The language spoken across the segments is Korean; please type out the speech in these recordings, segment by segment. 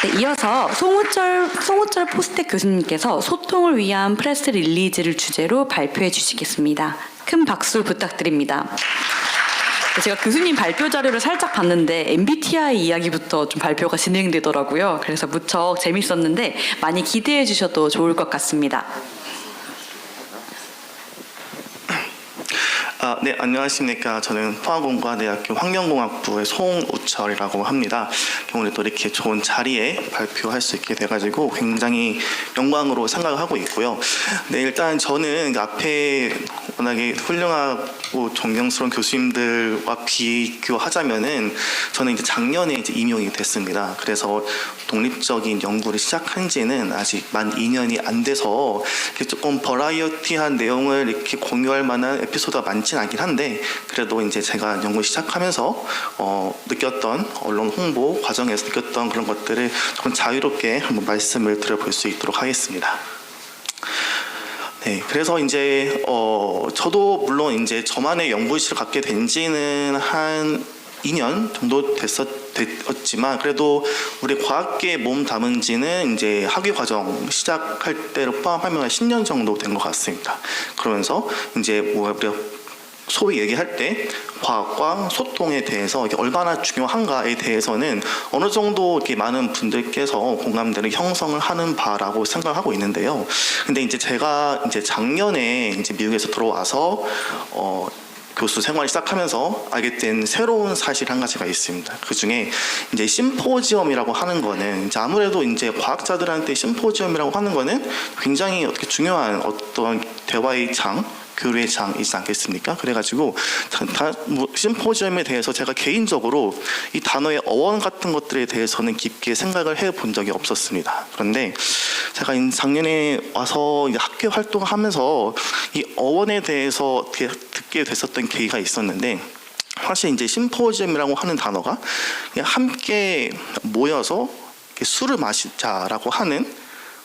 네, 이어서 송우철, 송우철 포스텍 교수님께서 소통을 위한 프레스 릴리즈를 주제로 발표해 주시겠습니다. 큰 박수 부탁드립니다. 네, 제가 교수님 발표 자료를 살짝 봤는데 MBTI 이야기부터 좀 발표가 진행되더라고요. 그래서 무척 재밌었는데 많이 기대해 주셔도 좋을 것 같습니다. 아, 네, 안녕하십니까. 저는 포항공과대학교 환경공학부의 송우철이라고 합니다. 오늘 또 이렇게 좋은 자리에 발표할 수 있게 돼가지고 굉장히 영광으로 생각을 하고 있고요. 네, 일단 저는 앞에 워낙에 훌륭하고 존경스러운 교수님들과 비교하자면은 저는 이제 작년에 이제 임용이 됐습니다. 그래서 독립적인 연구를 시작한 지는 아직 만 2년이 안 돼서 조금 버라이어티한 내용을 이렇게 공유할 만한 에피소드가 많지는 않긴 한데 그래도 이제 제가 연구 시작하면서 어, 느꼈던 언론 홍보 과정에서 느꼈던 그런 것들을 조금 자유롭게 한번 말씀을 드려볼 수 있도록 하겠습니다. 네, 그래서 이제 어 저도 물론 이제 저만의 연구실을 갖게 된 지는 한 2년 정도 됐었 됐지만 그래도 우리 과학계에 몸 담은 지는 이제 학위 과정 시작할 때를 포함하면 한 10년 정도 된 것 같습니다. 그러면서 이제 뭐 우리가 소위 얘기할 때 과학과 소통에 대해서 얼마나 중요한가에 대해서는 어느 정도 이렇게 많은 분들께서 공감대를 형성을 하는 바라고 생각하고 있는데요. 근데 이제 제가 이제 작년에 이제 미국에서 들어와서 어 교수 생활 시작하면서 알게 된 새로운 사실 한 가지가 있습니다. 그 중에 이제 심포지엄이라고 하는 거는 이제 아무래도 이제 과학자들한테 심포지엄이라고 하는 거는 굉장히 어떻게 중요한 어떤 대화의 장, 교류의 장이지 않겠습니까? 그래가지고 다, 다, 뭐 심포지엄에 대해서 제가 개인적으로 이 단어의 어원 같은 것들에 대해서는 깊게 생각을 해 본 적이 없었습니다. 그런데 제가 이 작년에 와서 학교 활동을 하면서 이 어원에 대해서 듣게 됐었던 계기가 있었는데 사실 이제 심포지엄이라고 하는 단어가 함께 모여서 술을 마시자라고 하는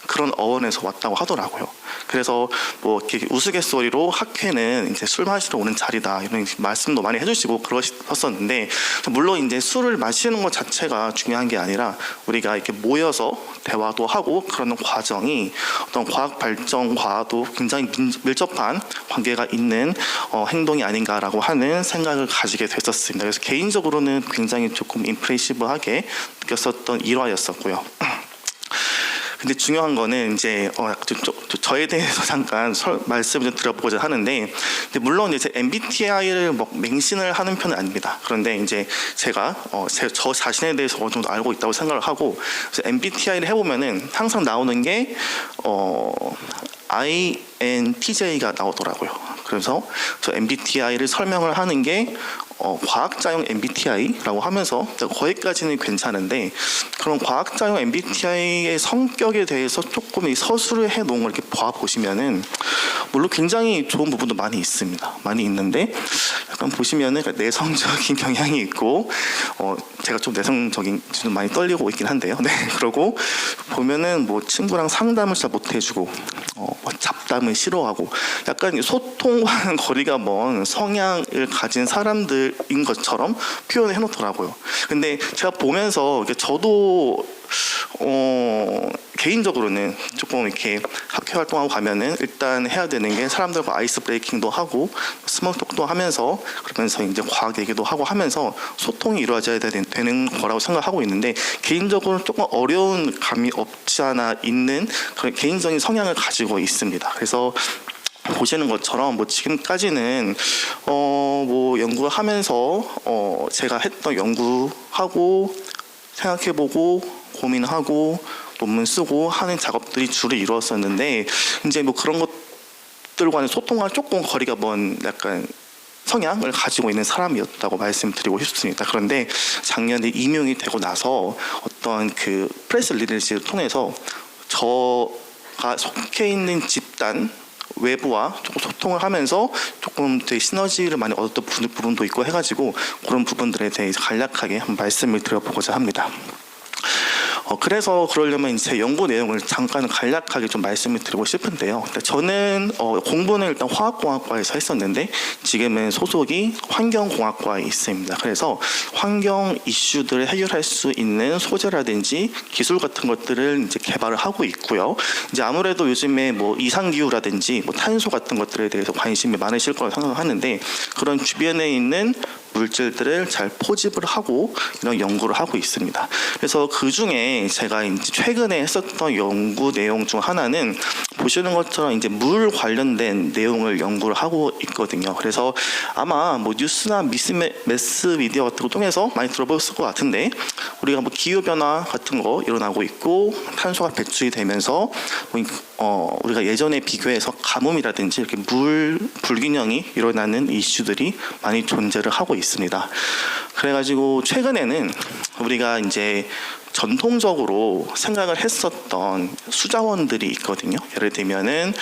그런 어원에서 왔다고 하더라고요. 그래서 뭐 이렇게 우스갯소리로 학회는 이제 술 마시러 오는 자리다 이런 말씀도 많이 해주시고 그러셨었는데 물론 이제 술을 마시는 것 자체가 중요한 게 아니라 우리가 이렇게 모여서 대화도 하고 그러는 과정이 어떤 과학 발전과도 굉장히 민- 밀접한 관계가 있는 어, 행동이 아닌가라고 하는 생각을 가지게 됐었습니다. 그래서 개인적으로는 굉장히 조금 임프레시브하게 느꼈었던 일화였었고요. 근데 중요한 거는 이제 어, 좀, 좀, 좀 저에 대해서 잠깐 설, 말씀을 좀 드려보고자 하는데 근데 물론 이제 MBTI를 뭐 맹신을 하는 편은 아닙니다. 그런데 이제 제가 어, 제, 저 자신에 대해서 어느 정도 알고 있다고 생각을 하고 그래서 MBTI를 해보면은 항상 나오는 게 어, INTJ가 나오더라고요. 그래서 저 MBTI를 설명을 하는 게 어, 과학자용 MBTI라고 하면서 거기까지는 괜찮은데 그런 과학자용 MBTI의 성격에 대해서 조금 이 서술을 해 놓은 걸 이렇게 봐 보시면은 물론 굉장히 좋은 부분도 많이 있습니다. 많이 있는데 약간 보시면은 내성적인 경향이 있고 어, 제가 좀 내성적인 좀 많이 떨리고 있긴 한데요. 네, 그러고 보면은 뭐 친구랑 상담을 잘 못 해주고 어, 뭐 잡담을 싫어하고 약간 소통과는 거리가 먼 성향을 가진 사람들인 것처럼 표현을 해놓더라고요. 근데 제가 보면서 저도 어, 개인적으로는 조금 이렇게 학회 활동하고 가면은 일단 해야 되는 게 사람들과 아이스 브레이킹도 하고 스몰톡도 하면서 그러면서 이제 과학 얘기도 하고 하면서 소통이 이루어져야 되는, 거라고 생각하고 있는데 개인적으로 조금 어려운 감이 없지 않아 있는 그런 개인적인 성향을 가지고 있습니다. 그래서 보시는 것처럼 뭐 지금까지는 어 뭐 연구를 하면서 어 제가 했던 연구하고 생각해보고 고민하고 논문 쓰고 하는 작업들이 주로 이루었었는데 이제 뭐 그런 것들과는 소통과 조금 거리가 먼 약간 성향을 가지고 있는 사람이었다고 말씀드리고 싶습니다. 그런데 작년에 임용이 되고 나서 어떤 그 프레스 리리즈를 통해서 저가 속해 있는 집단 외부와 조금 소통을 하면서 조금 되게 시너지를 많이 얻었던 부- 부분도 있고 해가지고 그런 부분들에 대해서 간략하게 한번 말씀을 드려보고자 합니다. 어, 그래서 그러려면 제 연구 내용을 잠깐 간략하게 좀 말씀을 드리고 싶은데요. 근데 저는 어, 공부는 일단 화학공학과에서 했었는데 지금은 소속이 환경공학과에 있습니다. 그래서 환경 이슈들을 해결할 수 있는 소재라든지 기술 같은 것들을 이제 개발을 하고 있고요. 이제 아무래도 요즘에 뭐 이상 기후라든지 뭐 탄소 같은 것들에 대해서 관심이 많으실 거라고 생각하는데 그런 주변에 있는 물질들을 잘 포집을 하고 이런 연구를 하고 있습니다. 그래서 그 중에 제가 이제 최근에 했었던 연구 내용 중 하나는 보시는 것처럼 이제 물 관련된 내용을 연구를 하고 있거든요. 그래서 아마 뭐 뉴스나 미스 매스 미디어 같은 거 통해서 많이 들어봤을 것 같은데 우리가 뭐 기후 변화 같은 거 일어나고 있고 탄소가 배출이 되면서 뭐 이- 어, 우리가 예전에 비교해서 가뭄이라든지 이렇게 물 불균형이 일어나는 이슈들이 많이 존재를 하고 있습니다. 그래가지고 최근에는 우리가 이제 전통적으로 생각을 했었던 수자원들이 있거든요. 예를 들면은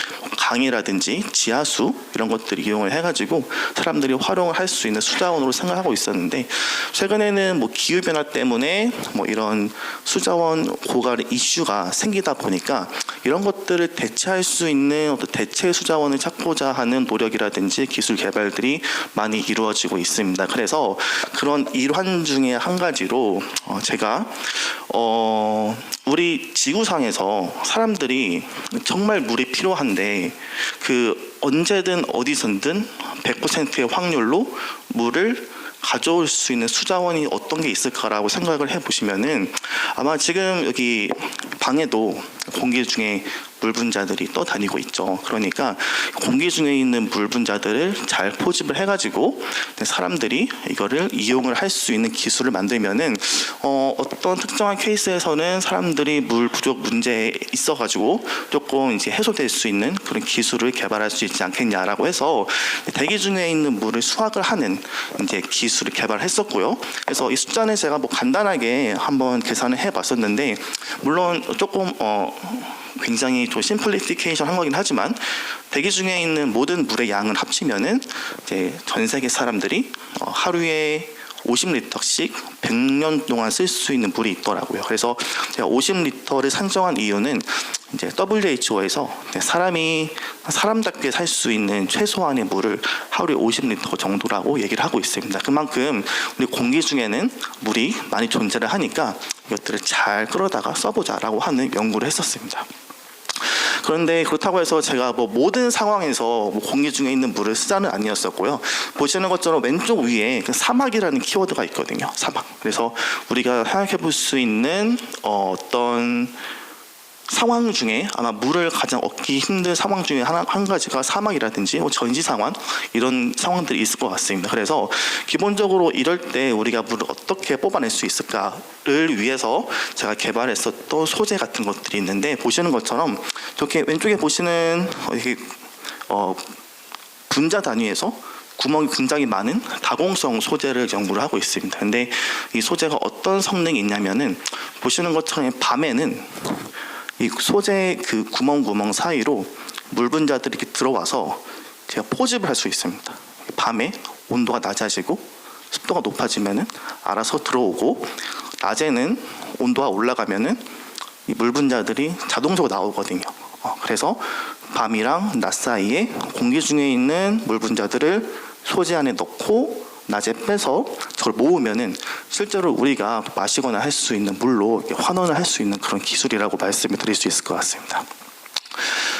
강이라든지 지하수 이런 것들을 이용을 해가지고 사람들이 활용을 할 수 있는 수자원으로 생각하고 있었는데 최근에는 뭐 기후 변화 때문에 뭐 이런 수자원 고갈 이슈가 생기다 보니까 이런 것들을 대체할 수 있는 어떤 대체 수자원을 찾고자 하는 노력이라든지 기술 개발들이 많이 이루어지고 있습니다. 그래서 그런 일환 중에 한 가지로 어, 제가 어, 우리 지구상에서 사람들이 정말 물이 필요한데 그 언제든 어디서든 100%의 확률로 물을 가져올 수 있는 수자원이 어떤 게 있을까라고 생각을 해보시면은 아마 지금 여기 방에도 공기 중에 물 분자들이 떠 다니고 있죠. 그러니까 공기 중에 있는 물 분자들을 잘 포집을 해가지고 사람들이 이거를 이용을 할 수 있는 기술을 만들면은 어, 어떤 특정한 케이스에서는 사람들이 물 부족 문제에 있어가지고 조금 이제 해소될 수 있는 그런 기술을 개발할 수 있지 않겠냐라고 해서 대기 중에 있는 물을 수확을 하는 이제 기술을 개발했었고요. 그래서 이 숫자는 제가 뭐 간단하게 한번 계산을 해봤었는데 물론 조금 어 굉장히 좀 심플리피케이션 한 거긴 하지만 대기 중에 있는 모든 물의 양을 합치면은 이제 전 세계 사람들이 어, 하루에 50리터씩 100년 동안 쓸 수 있는 물이 있더라고요. 그래서 제가 50리터를 산정한 이유는 이제 WHO에서 사람이 사람답게 살 수 있는 최소한의 물을 하루에 50리터 정도라고 얘기를 하고 있습니다. 그만큼 우리 공기 중에는 물이 많이 존재를 하니까 이것들을 잘 끌어다가 써보자라고 하는 연구를 했었습니다. 그런데 그렇다고 해서 제가 뭐 모든 상황에서 뭐 공기 중에 있는 물을 쓰자는 아니었었고요. 보시는 것처럼 왼쪽 위에 그 사막이라는 키워드가 있거든요. 사막. 그래서 우리가 생각해 볼 수 있는 어, 어떤 상황 중에 아마 물을 가장 얻기 힘든 상황 중에 하나, 한 가지가 사막이라든지 뭐 전지 상황 이런 상황들이 있을 것 같습니다. 그래서 기본적으로 이럴 때 우리가 물을 어떻게 뽑아낼 수 있을까를 위해서 제가 개발했었던 소재 같은 것들이 있는데 보시는 것처럼 저렇게 왼쪽에 보시는 어, 이게 어, 분자 단위에서 구멍이 굉장히 많은 다공성 소재를 연구를 하고 있습니다. 근데 이 소재가 어떤 성능이 있냐면은 보시는 것처럼 밤에는 이 소재 그 구멍 구멍 사이로 물 분자들이 이렇게 들어와서 제가 포집을 할 수 있습니다. 밤에 온도가 낮아지고 습도가 높아지면은 알아서 들어오고 낮에는 온도가 올라가면은 이 물 분자들이 자동적으로 나오거든요. 어, 그래서 밤이랑 낮 사이에 공기 중에 있는 물 분자들을 소재 안에 넣고 낮에 빼서 저걸 모으면은 실제로 우리가 마시거나 할 수 있는 물로 환원을 할 수 있는 그런 기술이라고 말씀을 드릴 수 있을 것 같습니다.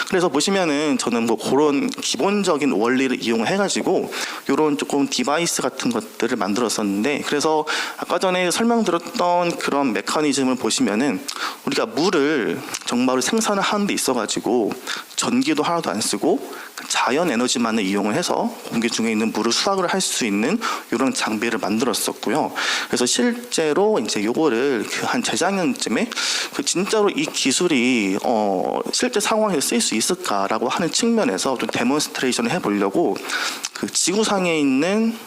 그래서 보시면은 저는 뭐 그런 기본적인 원리를 이용해 가지고 이런 조금 디바이스 같은 것들을 만들었었는데 그래서 아까 전에 설명드렸던 그런 메커니즘을 보시면은 우리가 물을 정말로 생산을 하는 데 있어 가지고 전기도 하나도 안 쓰고 자연 에너지만을 이용을 해서 공기 중에 있는 물을 수확을 할 수 있는 이런 장비를 만들었었고요. 그래서 실제로 이제 요거를 그 한 재작년쯤에 그 진짜로 이 기술이 어 실제 상황에서 쓰일 수 있을까라고 하는 측면에서 좀 데몬스트레이션을 해보려고 그 지구상에 있는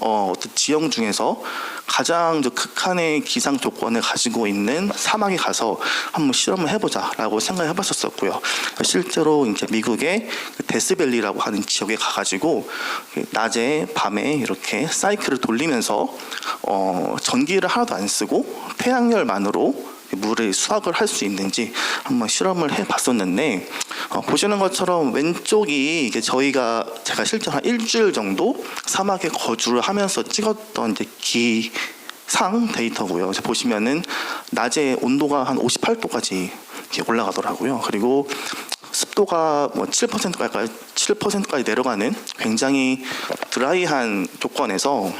어, 어떤 지형 중에서 가장 저 극한의 기상 조건을 가지고 있는 사막에 가서 한번 실험을 해보자라고 생각을 해봤었었고요. 실제로 이제 미국의 그 데스밸리라고 하는 지역에 가가지고 낮에 밤에 이렇게 사이클을 돌리면서 어, 전기를 하나도 안 쓰고 태양열만으로 물을 수확을 할 수 있는지 한번 실험을 해 봤었는데 어, 보시는 것처럼 왼쪽이 이게 저희가 제가 실제 한 일주일 정도 사막에 거주를 하면서 찍었던 이제 기상 데이터고요. 보시면은 낮에 온도가 한 58도까지 올라가더라고요. 그리고 습도가 뭐 7%까지 7%까지 내려가는 굉장히 드라이한 조건에서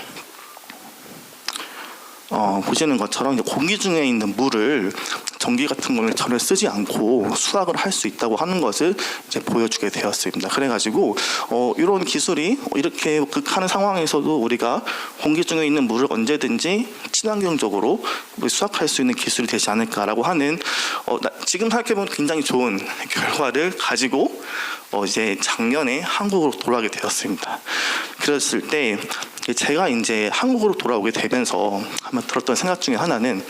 어, 보시는 것처럼 공기 중에 있는 물을 전기 같은 거를 전혀 쓰지 않고 수확을 할 수 있다고 하는 것을 이제 보여주게 되었습니다. 그래가지고 어, 이런 기술이 이렇게 극하는 상황에서도 우리가 공기 중에 있는 물을 언제든지 친환경적으로 수확할 수 있는 기술이 되지 않을까라고 하는 어, 나- 지금 생각해보면 굉장히 좋은 결과를 가지고 어, 이제 작년에 한국으로 돌아가게 되었습니다. 그랬을 때 제가 이제 한국으로 돌아오게 되면서 한번 들었던 생각 중에 하나는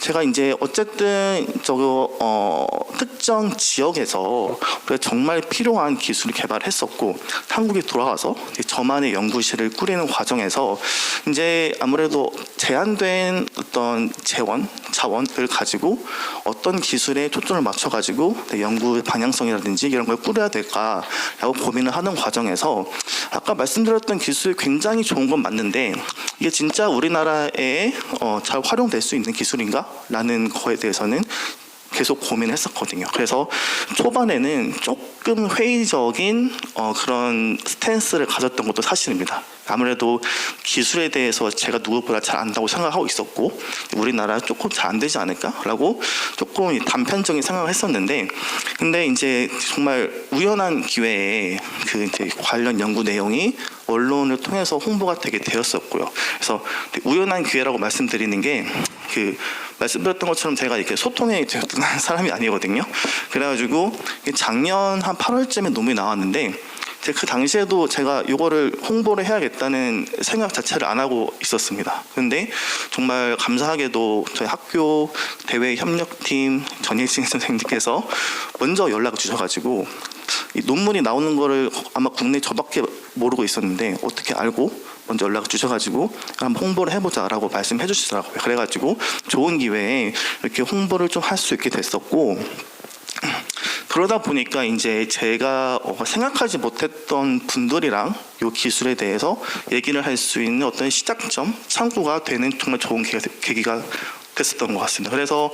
제가 이제 어쨌든 저거 어, 특정 지역에서 우리가 정말 필요한 기술을 개발했었고 한국에 돌아와서 저만의 연구실을 꾸리는 과정에서 이제 아무래도 제한된 어떤 재원 자원을 가지고 어떤 기술에 초점을 맞춰 가지고 연구 방향성이라든지 이런 걸 꾸려야 될까라고 고민을 하는 과정에서 아까 말씀드렸던 기술이 굉장히 좋은 건 맞는데 이게 진짜 우리나라에 어, 잘 활용될 수 있는 기술인가라는 거에 대해서는 계속 고민했었거든요. 그래서 초반에는 조금 회의적인 어, 그런 스탠스를 가졌던 것도 사실입니다. 아무래도 기술에 대해서 제가 누구보다 잘 안다고 생각하고 있었고 우리나라 조금 잘 안 되지 않을까라고 조금 단편적인 생각을 했었는데 근데 이제 정말 우연한 기회에 그 이제 관련 연구 내용이 언론을 통해서 홍보가 되게 되었었고요. 그래서 우연한 기회라고 말씀드리는 게 그 말씀드렸던 것처럼 제가 이렇게 소통에 되었던 사람이 아니거든요. 그래가지고 작년 한 8월쯤에 논문이 나왔는데 그 당시에도 제가 이거를 홍보를 해야겠다는 생각 자체를 안 하고 있었습니다. 근데 정말 감사하게도 저희 학교 대외 협력팀 전예진 선생님께서 먼저 연락을 주셔가지고 이 논문이 나오는 거를 아마 국내 저밖에 모르고 있었는데 어떻게 알고 먼저 연락을 주셔가지고 한번 홍보를 해보자라고 말씀해 주시더라고요. 그래가지고 좋은 기회에 이렇게 홍보를 좀 할 수 있게 됐었고 그러다 보니까 이제 제가 어, 생각하지 못했던 분들이랑 이 기술에 대해서 얘기를 할 수 있는 어떤 시작점, 창구가 되는 정말 좋은 계기가, 계기가 됐었던 것 같습니다. 그래서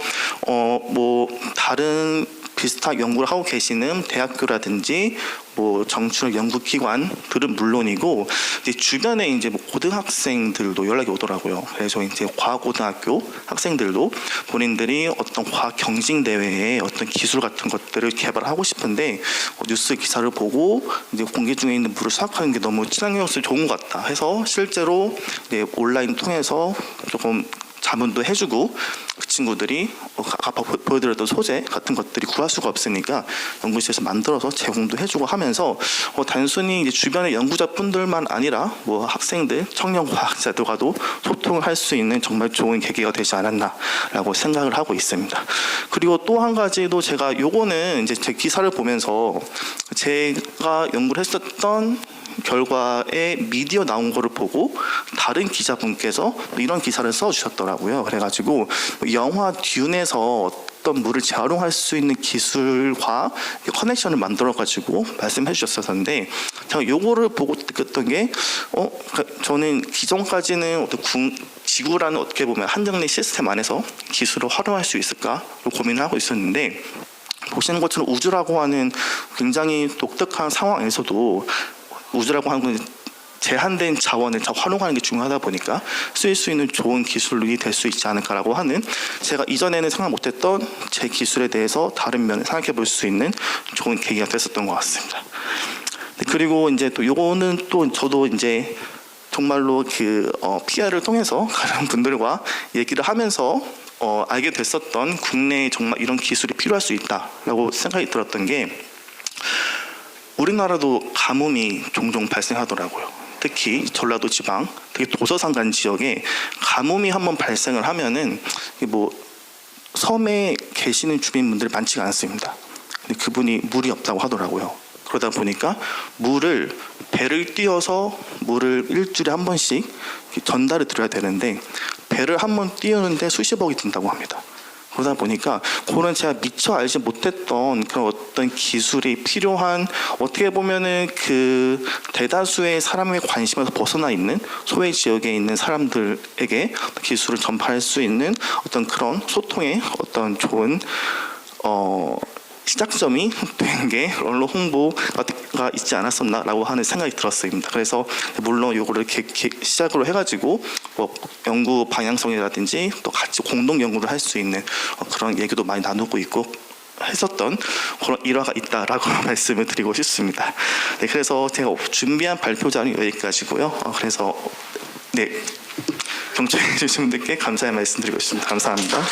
어 뭐 다른 비슷한 연구를 하고 계시는 대학교라든지 뭐 정출 연구기관들은 물론이고 이제 주변에 이제 뭐 고등학생들도 연락이 오더라고요. 그래서 이제 과고등학교 학생들도 본인들이 어떤 과학 경쟁 대회에 어떤 기술 같은 것들을 개발하고 싶은데 어, 뉴스 기사를 보고 이제 공기 중에 있는 물을 수확하는 게 너무 친환경성 좋은 것 같다 해서 실제로 이제 온라인 통해서 조금 자문도 해주고 그 친구들이 어, 아까 보- 보여드렸던 소재 같은 것들이 구할 수가 없으니까 연구실에서 만들어서 제공도 해주고 하면서 어, 단순히 주변의 연구자분들만 아니라 뭐 학생들, 청년 과학자들과도 소통을 할 수 있는 정말 좋은 계기가 되지 않았나라고 생각을 하고 있습니다. 그리고 또 한 가지도 제가 요거는 이제 제 기사를 보면서 제가 연구를 했었던 결과에 미디어 나온 거를 보고 다른 기자분께서 이런 기사를 써 주셨더라고요. 그래가지고 영화 듄에서 어떤 물을 재활용할 수 있는 기술과 커넥션을 만들어 가지고 말씀해 주셨었는데 제가 요거를 보고 느꼈던 게 어, 그러니까 저는 기존까지는 어떤 궁, 지구라는 어떻게 보면 한정된 시스템 안에서 기술을 활용할 수 있을까 고민을 하고 있었는데 보시는 것처럼 우주라고 하는 굉장히 독특한 상황에서도 우주라고 하는 건 제한된 자원을 잘 활용하는 게 중요하다 보니까 쓰일 수 있는 좋은 기술이 될 수 있지 않을까라고 하는 제가 이전에는 생각 못했던 제 기술에 대해서 다른 면을 생각해 볼 수 있는 좋은 계기가 됐었던 것 같습니다. 네, 그리고 이제 또 요거는 또 저도 이제 정말로 그 어, PR을 통해서 다른 분들과 얘기를 하면서 어, 알게 됐었던 국내에 정말 이런 기술이 필요할 수 있다라고 생각이 들었던 게 우리나라도 가뭄이 종종 발생하더라고요. 특히 전라도 지방, 특히 도서산간 지역에 가뭄이 한번 발생을 하면은 뭐 섬에 계시는 주민분들이 많지가 않습니다. 근데 그분이 물이 없다고 하더라고요. 그러다 보니까 물을 배를 띄워서 물을 일주일에 한 번씩 전달을 드려야 되는데 배를 한 번 띄우는데 수십억이 든다고 합니다. 그러다 보니까 그런 제가 미처 알지 못했던 그런 어떤 기술이 필요한 어떻게 보면은 그 대다수의 사람의 관심에서 벗어나 있는 소외 지역에 있는 사람들에게 기술을 전파할 수 있는 어떤 그런 소통의 어떤 좋은 어 시작점이 된 게 언론 홍보가 있지 않았었나라고 하는 생각이 들었습니다. 그래서 물론 요거를 개- 개- 시작으로 해가지고 뭐 연구 방향성이라든지 또 같이 공동 연구를 할 수 있는 어, 그런 얘기도 많이 나누고 있고 했었던 그런 일화가 있다라고 말씀을 드리고 싶습니다. 네, 그래서 제가 준비한 발표 자료 여기까지고요. 어, 그래서 네 경청해 주신 분들께 감사의 말씀드리고 싶습니다. 감사합니다.